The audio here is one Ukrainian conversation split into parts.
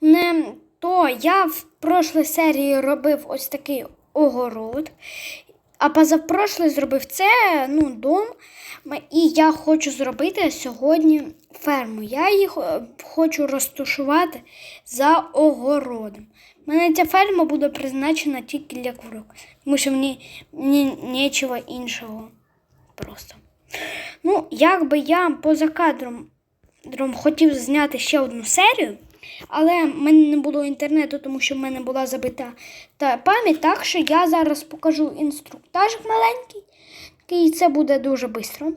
Не, то я в прошлій серії робив ось такий огород, а позапрошлий зробив це ну, дом. І я хочу зробити сьогодні ферму. Я їх е, хочу розташувати за огородом. У мене ця ферма буде призначена тільки для курок, тому що мені, мені нічого іншого просто. Ну, якби я поза кадром хотів зняти ще одну серію, але в мене не було інтернету, тому що в мене була забита та пам'ять, так що я зараз покажу інструктажик маленький, і це буде дуже швидко.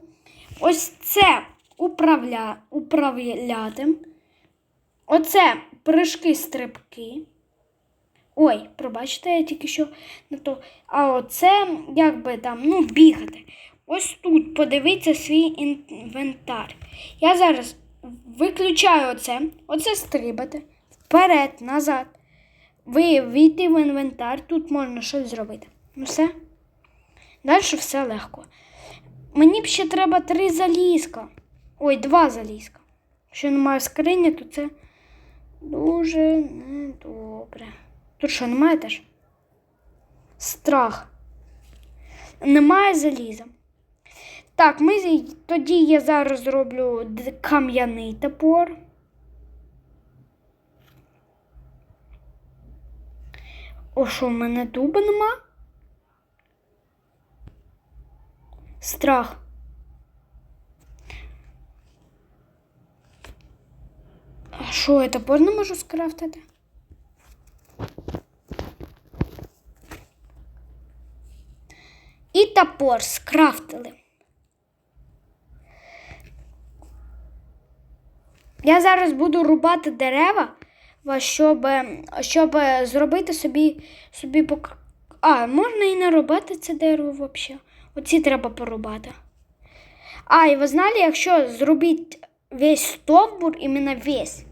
Ось це управля... управляти. Оце прыжки стрибки. Ой, пробачте, я тільки що не то. А оце якби там, ну, бігати. Ось тут подивіться свій інвентар. Я зараз виключаю оце, оце стрибати, вперед, назад. Ви війти в інвентар, тут можна щось зробити. Ну все. Далі все легко. Мені б ще треба три залізка. Ой, два залізка. Якщо немає скрині, то це дуже недобре. Тут що, немає теж? Страх. Немає заліза. Так, ми тоді я зараз зроблю кам'яний топор. О, що в мене дуба нема? Страх. А що, я топор не можу скрафтити? І топор скрафтили. Я зараз буду рубати дерева, щоб, щоб зробити собі, собі пок... А, можна і не робити це дерево взагалі. Оці треба порубати. А, і ви знали, якщо зробити весь стовбур, іменно весь,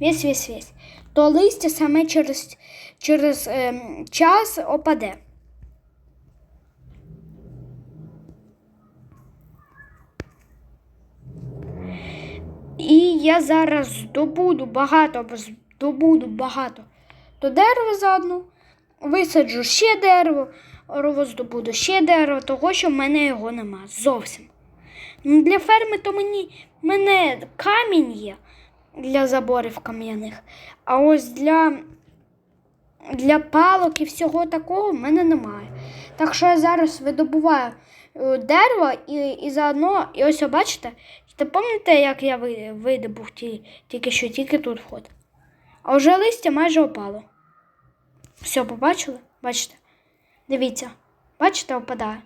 весь, весь, весь, то листя саме через, через ем, час опаде. І я зараз здобуду багато, здобуду багато то дерева заодно, висаджу ще дерево, здобуду ще дерево, того, що в мене його нема зовсім. Ну, Для ферми то мені мене камінь є для заборів кам'яних, а ось для, для палок і всього такого в мене немає. Так що я зараз видобуваю е, дерево і, і заодно, і ось бачите, ти пам'ятаєте, як я видобув ті, тільки що, тільки тут вход. А вже листя майже опало. Все, побачили? Бачите? Дивіться, бачите, опадає.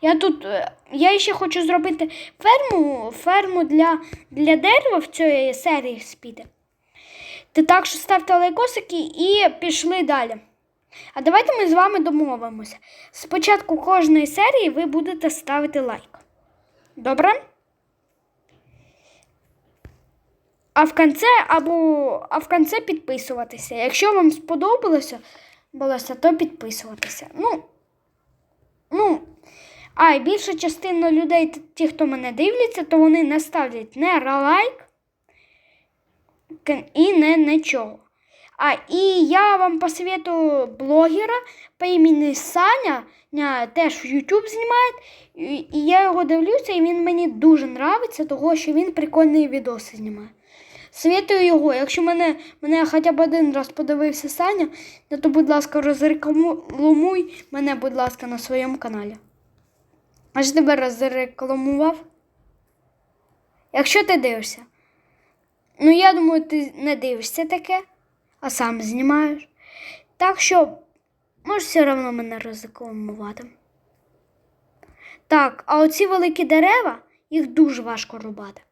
Я тут. е, Я ще хочу зробити ферму, ферму для, для дерева в цій серії спіти. Ти так що ставте лайкосики і пішли далі. А давайте ми з вами домовимося. Спочатку кожної серії ви будете ставити лайк. Добре? А в кінці або а в кінці підписуватися. Якщо вам сподобалося, то підписуватися. Ну, ну, а і більша частина людей, ті, хто мене дивляться, то вони не ставлять не лайк і не нічого. А і я вам посоветую блогера по імені Саня, ня, теж в YouTube знімає. І, я його дивлюся, і він мені дуже подобається, того що він прикольні відоси знімає. Советую його. Якщо мене, мене хоча б один раз подивився Саня, то, будь ласка, розрекламуй мене, будь ласка, на своєму каналі. Аж тебе розрекламував. Якщо ти дивишся. Ну, я думаю, ти не дивишся таке, а сам знімаєш. Так що можеш все одно мене розрекламувати. Так, а оці великі дерева, їх дуже важко рубати.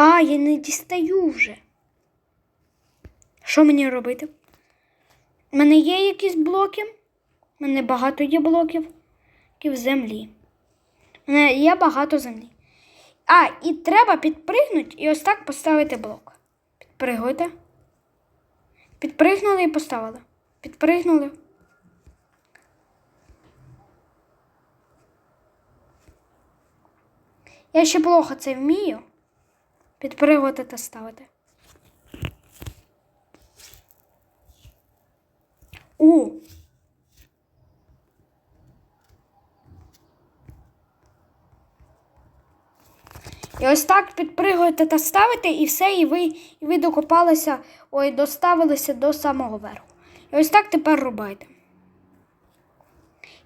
А, я не дістаю вже. Що мені робити? У мене є якісь блоки? У мене багато є блоків в землі. У мене є багато землі. А, і треба підпригнути і ось так поставити блок. Підпригуйте. Підпригнули і поставили. Підпригнули. Я ще плохо це вмію. Підпригувати та ставити. У. І ось так підпригуєте та ставите, і все, і ви, і ви докопалися, ой, доставилися до самого верху. І ось так тепер рубайте.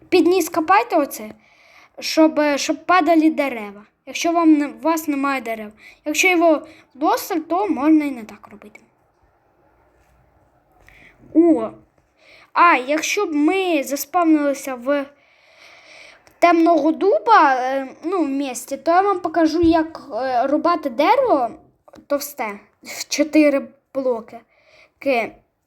Під ніс копайте оце, щоб, щоб падали дерева. Якщо вам не, у вас немає дерев. Якщо його досить, то можна і не так робити. О! А, якщо б ми заспавнилися в темного дуба е, ну, в місті, то я вам покажу, як е, рубати дерево товсте в 4 блоки.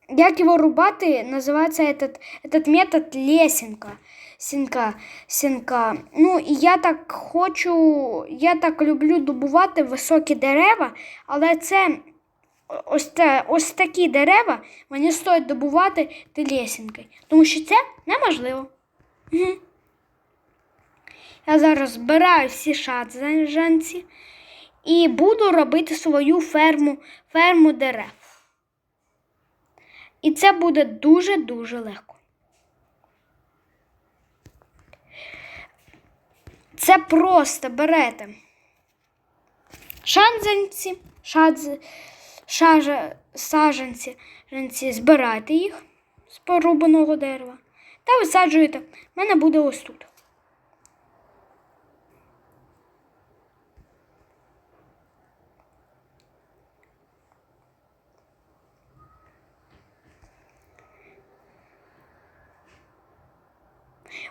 Як його рубати, називається этот, этот метод лесенка. Сінка, сінка. Ну, і я так хочу, я так люблю добувати високі дерева, але це ось, те, ось такі дерева мені стоїть добувати лесінкою, тому що це неможливо. Мгм. Я зараз збираю всі шаджанці і буду робити свою ферму, ферму дерев. І це буде дуже-дуже легко. Це просто берете шанзанці, шадз, шажа, саженці, женці, збирайте їх з порубаного дерева та висаджуєте. У мене буде ось тут.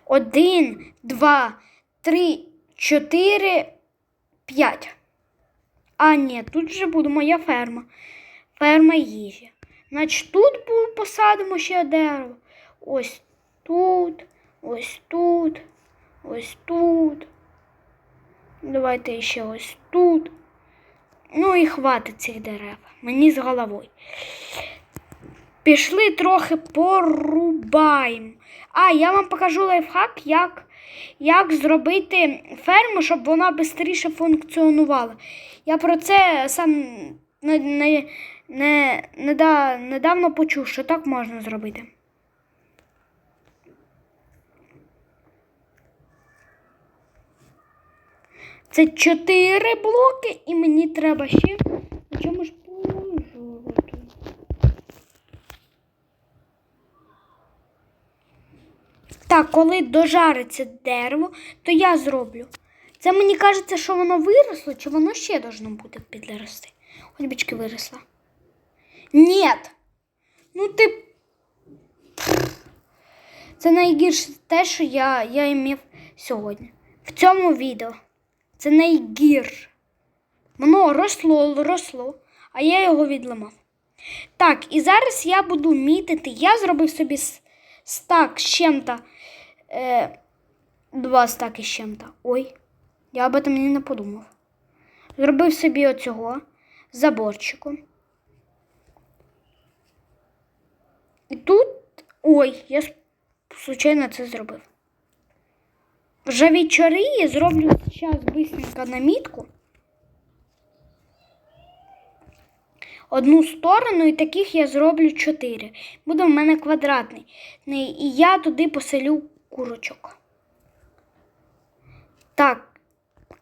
Один, два, три, чотири, п'ять. А, ні, тут же буде моя ферма. Ферма їжі. Значить, тут посадимо ще дерево. Ось тут, ось тут, ось тут. Давайте ще ось тут. Ну і хватить цих дерев. Мені з головою. Пішли трохи порубаємо. А, я вам покажу лайфхак, як, як зробити ферму, щоб вона швидше функціонувала. Я про це сам не, не, не, неда- недавно почув, що так можна зробити. Це чотири блоки, і мені треба ще на чому ж Так, коли дожариться дерево, то я зроблю. Це мені кажеться, що воно виросло, чи воно ще должно буде підрости. Ось бічки виросла. Ні. Ну ти. Це найгірше те, що я, я імів сьогодні. В цьому відео. Це найгірше. Воно росло, росло, а я його відламав. Так, і зараз я буду мітити. Я зробив собі стак з чим-то. Е, два стаки з чим-то. Ой, я об этом не подумав. Зробив собі оцього заборчику. І тут. Ой, я случайно це зробив. Вже вечори зроблю зараз быстренько намітку. Одну сторону, і таких я зроблю чотири. Буде в мене квадратний. І я туди поселю курочок. Так.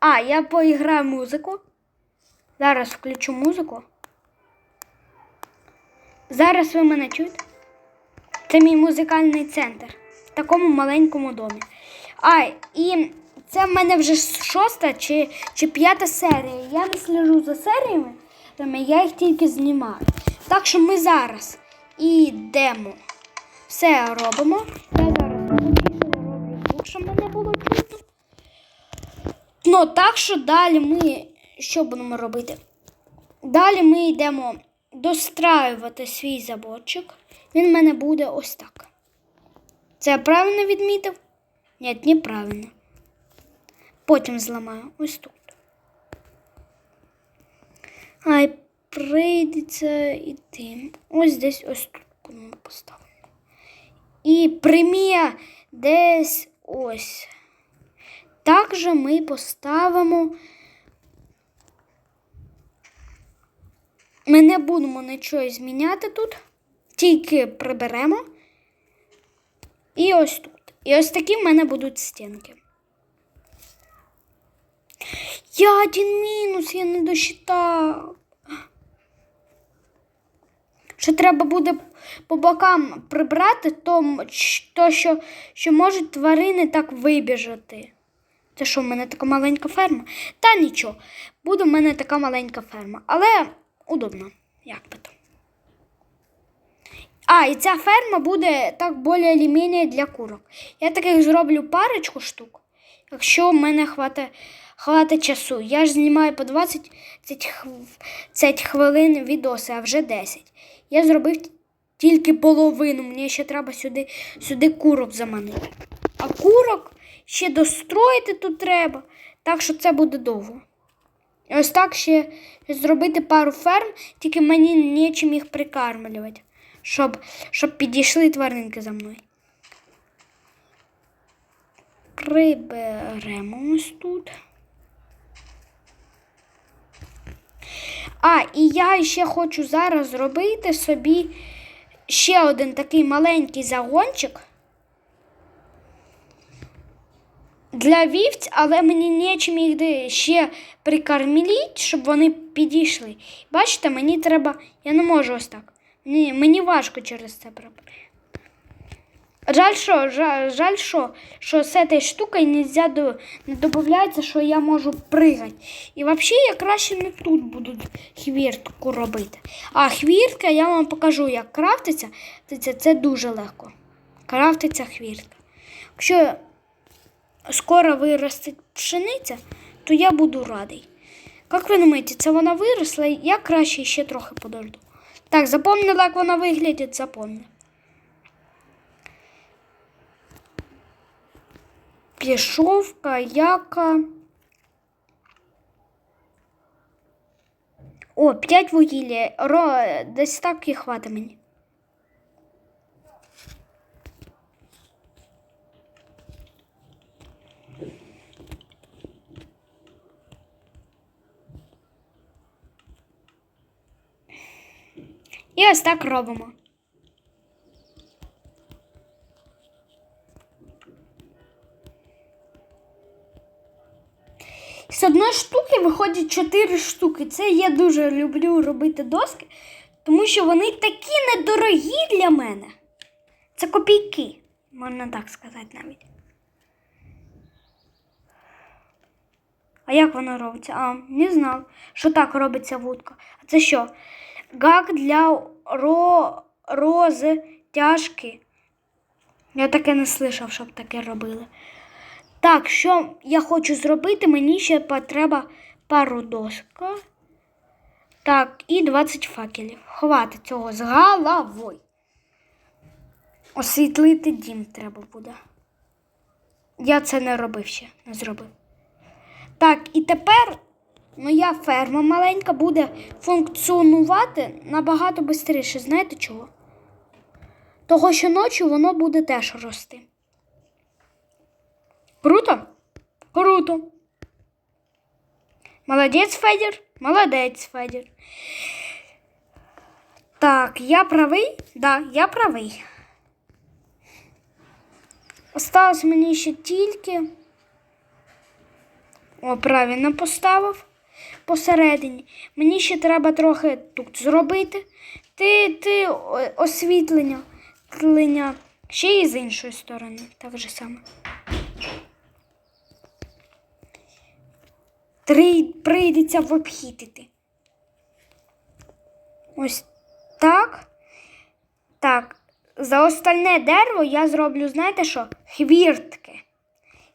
А, я поіграю музику. Зараз включу музику. Зараз ви мене чуєте? Це мій музикальний центр в такому маленькому домі. А, і це в мене вже шоста чи, чи п'ята серія. Я не слежу за серіями, я їх тільки знімаю. Так що ми зараз ідемо. Все робимо. Я щоб мене було чутно. Ну, так що далі ми що будемо робити? Далі ми йдемо достраювати свій заборчик. Він в мене буде ось так. Це я правильно відмітив? Ні, неправильно. Потім зламаю ось тут. Ай, прийдеться йти. Ось десь ось тут будемо поставимо. І премія десь ось. Також ми поставимо Ми не будемо нічого зміняти тут, тільки приберемо. І ось тут. І ось такі в мене будуть стінки. Я один мінус, я не досчитав. Що треба буде по бокам прибрати, то, то що, що можуть тварини так вибіжати. Це що, в мене така маленька ферма? Та нічого, буде в мене така маленька ферма, але удобно, як би то. А, і ця ферма буде так більш-менш для курок. Я таких зроблю парочку штук, якщо в мене хватить, хватить часу. Я ж знімаю по 20 хвилин відоси, а вже 10. Я зробив тільки половину, мені ще треба сюди, сюди курок заманити. А курок ще достроїти тут треба, так що це буде довго. І ось так ще зробити пару ферм, тільки мені нічим їх прикармлювати, щоб, щоб підійшли тваринки за мною. Приберемо ось тут. А, і я ще хочу зараз зробити собі ще один такий маленький загончик для вівць, але мені нічим їх ще прикарміліть, щоб вони підійшли. Бачите, мені треба. Я не можу ось так. Мені, мені важко через це прибрати. Жаль, що, жаль, жаль, що, що з цією штукою нельзя до, не додається, що я можу пригати. І взагалі я краще не тут буду хвіртку робити. А хвіртка я вам покажу, як крафтиться. Це, це, дуже легко. Крафтиться хвіртка. Якщо скоро виросте пшениця, то я буду радий. Як ви думаєте, це вона виросла? Я краще ще трохи подожду. Так, запомнила, як вона виглядить, запомнила. Пішовка, яка. О, 5 вугілля. Ро, десь так і хватить мені. І ось так робимо. Виходять чотири штуки. Це я дуже люблю робити доски, тому що вони такі недорогі для мене. Це копійки, можна так сказати навіть. А як воно робиться? А, не знав, що так робиться вудка. А це що? Гак для ро... розтяжки. Я таке не слышав, щоб таке робили. Так, що я хочу зробити, мені ще потреба пару доска. Так, і 20 факелів. Хватить цього з головою. Освітлити дім треба буде. Я це не робив ще, не зробив. Так, і тепер моя ферма маленька буде функціонувати набагато швидше. Знаєте чого? Того, що ночі воно буде теж рости. Круто? Круто. Молодець, Федір. Молодець, Федір. Так, я правий? Да, я правий. Осталось мені ще тільки. О, правильно поставив посередині. Мені ще треба трохи тут зробити. Ти, ти освітлення тлення. ще і з іншої сторони. Так же прийдеться обхитити. Ось так. Так. За остальне дерево я зроблю, знаєте що? Хвіртки.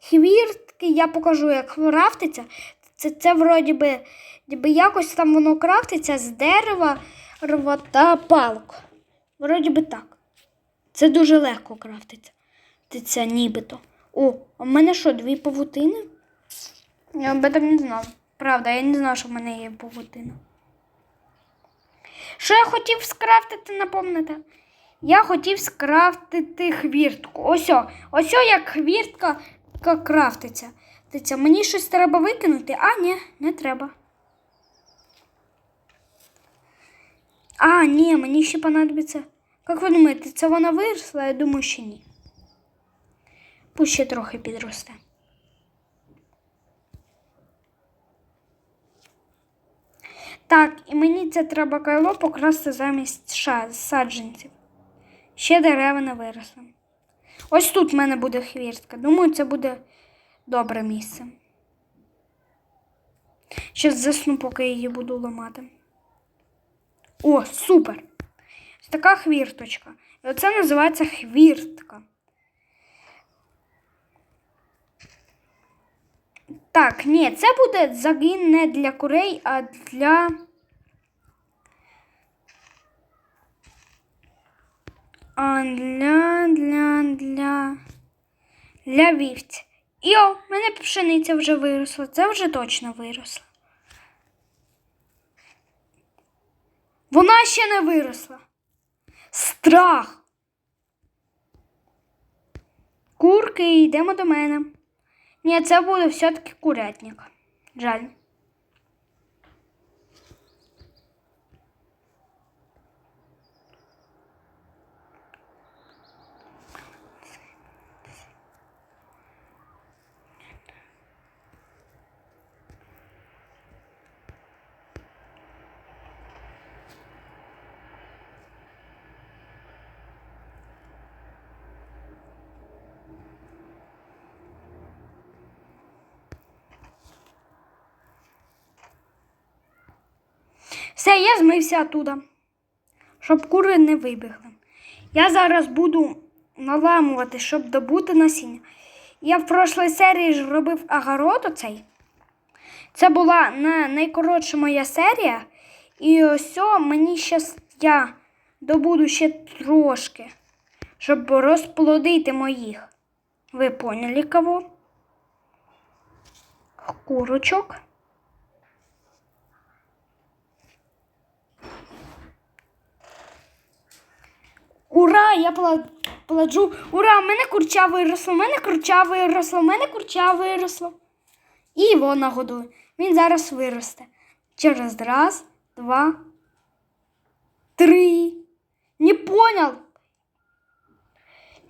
Хвіртки я покажу, як крафтиться. Це, це вроді би, ніби якось там воно крафтиться з дерева рва та палок. Вроді би так. Це дуже легко крафтиться. Це нібито. О, в мене що, дві павутини? Я об этом не знав. Правда, я не знав, що в мене є павутина. Що я хотів скрафтити, напомните? Я хотів скрафтити хвіртку. Ось, ось як хвіртка крафтиться. Мені щось треба викинути, а ні, не треба. А, ні, мені ще понадобиться. Як ви думаєте, це вона виросла? Я думаю, що ні. Пусть ще трохи підросте. Так, і мені це треба кайло покрасти замість ша- саджанців. Ще дерева не виросли. Ось тут в мене буде хвіртка. Думаю, це буде добре місце. Щас засну, поки її буду ламати. О, супер! Ось така хвірточка. І оце називається хвіртка. Так, ні, це буде загін не для курей, а для. А для, для, для. Для вівць. І о, в мене пшениця вже виросла. Це вже точно виросла. Вона ще не виросла. Страх. Курки, йдемо до мене. Це буде все-таки курятник. Жаль. Все, я змився оттуда, щоб кури не вибігли. Я зараз буду наламувати, щоб добути насіння. Я в прошлій серії ж робив огород оцей. Це була найкоротша моя серія. І ось мені щас я добуду ще трошки, щоб розплодити моїх. Ви поняли кого? Курочок. Ура! Я пла- пладжу. Ура! У мене курча виросло, у мене курча виросло, у мене курча виросло. І його нагодую. Він зараз виросте. Через раз, два, три. Не понял.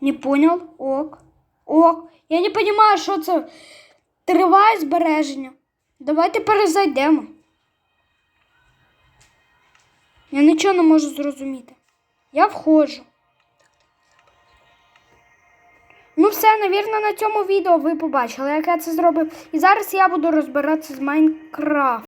Не понял. Ок. Ок. Я не понимаю, що це. Триває збереження. Давайте перезайдемо. Я нічого не можу зрозуміти. Я входжу. Ну, все, навірно, на цьому відео ви побачили, як я це зробив. І зараз я буду розбиратися з Майнкрафтом.